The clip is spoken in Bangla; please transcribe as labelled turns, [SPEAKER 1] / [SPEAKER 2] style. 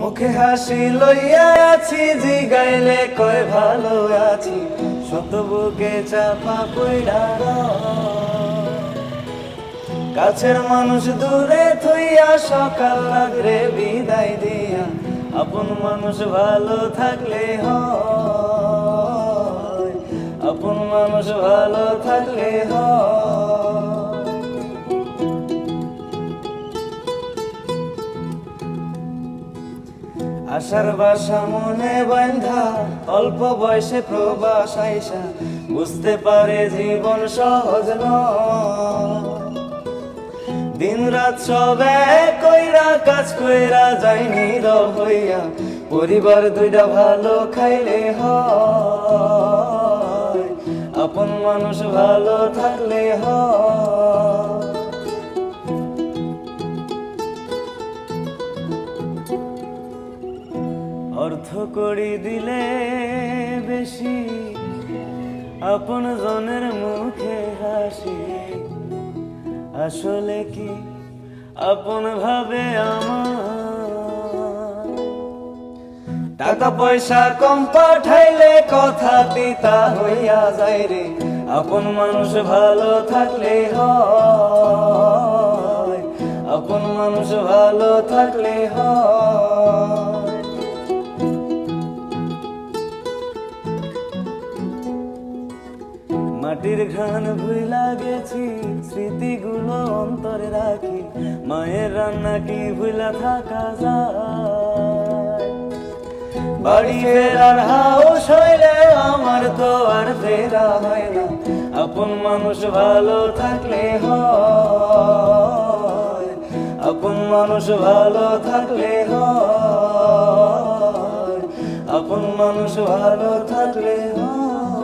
[SPEAKER 1] মুখে হাসি লইয়া আছি, জিগাইলে কয় ভালো আছি। শত বুকে চাপা কইরা কাছের মানুষ দূরে থইয়া সকাল লাগরে বিদায় দিয়া, আপন মানুষ ভালো থাকলে হয়। আপন মানুষ ভালো থাকলে হয়। আশার বাসা মনে বান্ধা অল্প বয়সে প্রবাস আইসা, বুঝতে পারে জীবন সহজ দিন রাত সব কইরা কাজ কইরা যাই নীরব হইয়া, পরিবার দুইটা ভালো খাইলে হয়। আপন মানুষ ভালো থাকলে হয়। অর্থ করি দিলে বেশি। আপন জনের মুখে হাসি। আসলে কি আপন ভাবে আমার? টাকা পয়সা কম পাঠাইলে কথা দিতা হইয়া যায় রে। আপন মানুষ ভালো থাকলে হয়। আপন মানুষ ভালো থাকলে হয়। মাটির ঘ্রাণ ভুইলা গেছি, স্মৃতিগুলো অন্তরে রাখি, মায়ের রান্না কি ভুইলা থাকা যায়? বাড়ি ফেরার হাউস হইলে আমার তো আর ফেরা হয় না, আপন মানুষ ভালো থাকলে হয়, আপন মানুষ ভালো থাকলে হয়, আপন মানুষ ভালো থাকলে হয়।